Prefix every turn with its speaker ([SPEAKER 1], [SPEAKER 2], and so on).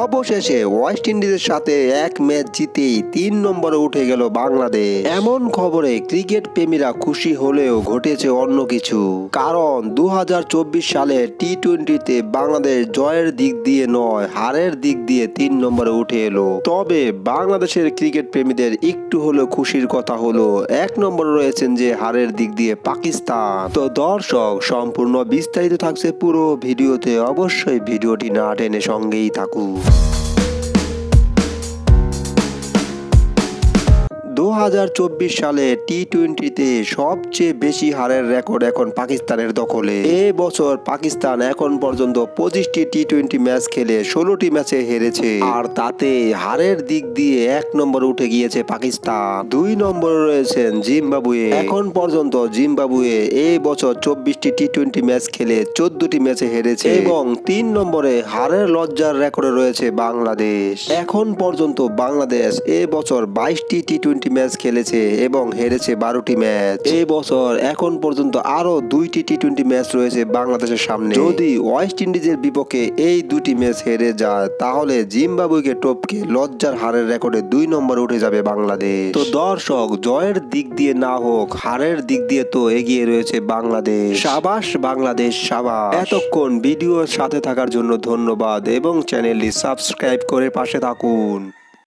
[SPEAKER 1] অবশেষে ওয়েস্ট ইন্ডিজের সাথে এক ম্যাচ জিতেই তিন নম্বরে উঠে গেল বাংলাদেশ। এমন খবরে ক্রিকেট প্রেমীরা খুশি হলেও ঘটেছে অন্য কিছু। কারণ দু হাজার চব্বিশ সালে টি টোয়েন্টিতে বাংলাদেশ জয়ের দিক দিয়ে নয়, হারের দিক দিয়ে তিন নম্বরে উঠে এলো। তবে বাংলাদেশের ক্রিকেট প্রেমীদের একটু হলেও খুশির কথা হলো, এক নম্বরে রয়েছেন যে হারের দিক দিয়ে পাকিস্তান। তো দর্শক, সম্পূর্ণ বিস্তারিত থাকছে পুরো ভিডিওতে, অবশ্যই ভিডিওটি না টেনে সঙ্গেই থাকুন। Bye. দু হাজার চব্বিশ সালে টি টোয়েন্টিতে সবচেয়ে বেশি হারের রেকর্ড এখন পাকিস্তানের দখলে। এ বছর পাকিস্তান এখন পর্যন্ত পঁচিশটি টি টোয়েন্টি ম্যাচ খেলে ষোলোটি ম্যাচে হেরেছে। আর তাতে হারের দিক দিয়ে এক নম্বরে উঠে গিয়েছে পাকিস্তান। দুই নম্বরে রয়েছেন জিম্বাবুয়ে। এখন পর্যন্ত জিম্বাবুয়ে এই বছর চব্বিশটি টি টোয়েন্টি ম্যাচ খেলে চোদ্দটি ম্যাচে হেরেছে। এবং তিন নম্বরে হারের লজ্জার রেকর্ডে রয়েছে বাংলাদেশ। এখন পর্যন্ত বাংলাদেশ এ বছর বাইশটি টি টোয়েন্টি ম্যাচ খেলেছে এবং হেরেছে বারোটি ম্যাচ। এই বছর এখন পর্যন্ত আরও দুইটি টি টোয়েন্টি ম্যাচ রয়েছে বাংলাদেশের সামনে। যদি ওয়েস্ট ইন্ডিজের বিপক্ষে এই দুটি ম্যাচ হেরে যায় তাহলে জিম্বাবুকে টপকে লজ্জার হারের রেকর্ডে দুই নম্বর উঠে যাবে বাংলাদেশ। তো দর্শক জয়ের দিক দিয়ে না হোক হারের দিক দিয়ে তো এগিয়ে রয়েছে বাংলাদেশ। সাবাস বাংলাদেশ সাবাস। এতক্ষণ ভিডিওর সাথে থাকার জন্য ধন্যবাদ এবং চ্যানেলটি সাবস্ক্রাইব করে পাশে থাকুন।